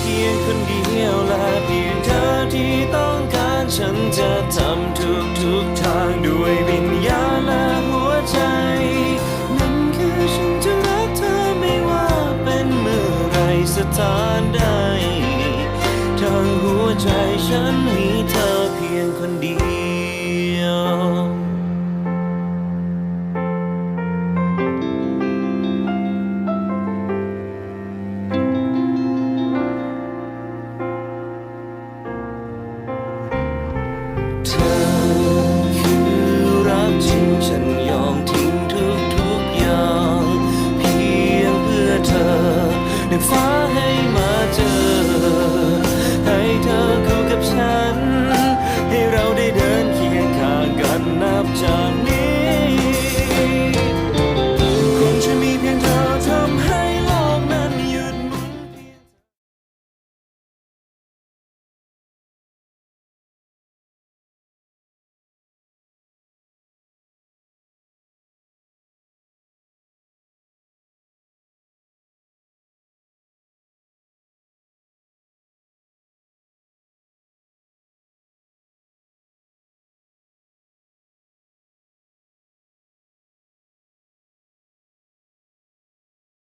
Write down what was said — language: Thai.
เพียงคนเดียวและเพียงเธอที่ต้องการฉันจะทำทุกทุกทางด้วยวิญญาณและหัวใจ นั่นคือฉันจะรักเธอไม่ว่าเป็นเมื่อไรสถานใดทางหัวใจฉันมีเธอเพียงคนเดียว on